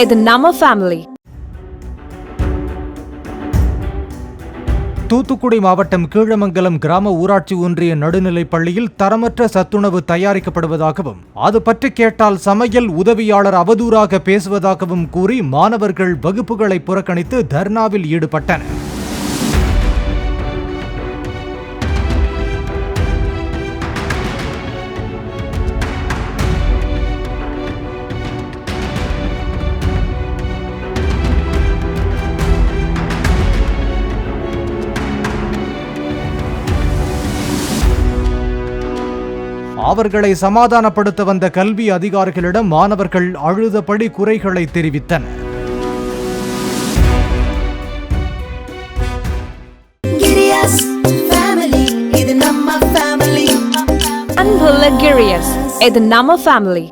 இது நம்ம ஃபேமிலி தூத்துக்குடி மாவட்டம் கீழமங்கலம் கிராம ஊராட்சி ஒன்றிய நடுநிலைப் பள்ளியில் தரமற்ற சத்துணவு தயாரிக்கப்படுவதாகவும் அது பற்றி கேட்டால் சமையல் உதவியாளர் அவதூறாக பேசுவதாகவும் கூறி மாணவர்கள் வகுப்புகளை புறக்கணித்து தர்ணாவில் ஈடுபட்டனர். அவர்களை சமாதானப்படுத்த வந்த கல்வி அதிகாரிகளிடம் மாணவர்கள் அழுதபடி குறைகளை தெரிவித்தனர். கிரியாஸ் ஃபேமிலி இது நம்ம ஃபேமிலி அன்புள்ள கிரியஸ் இது நம்ம ஃபேமிலி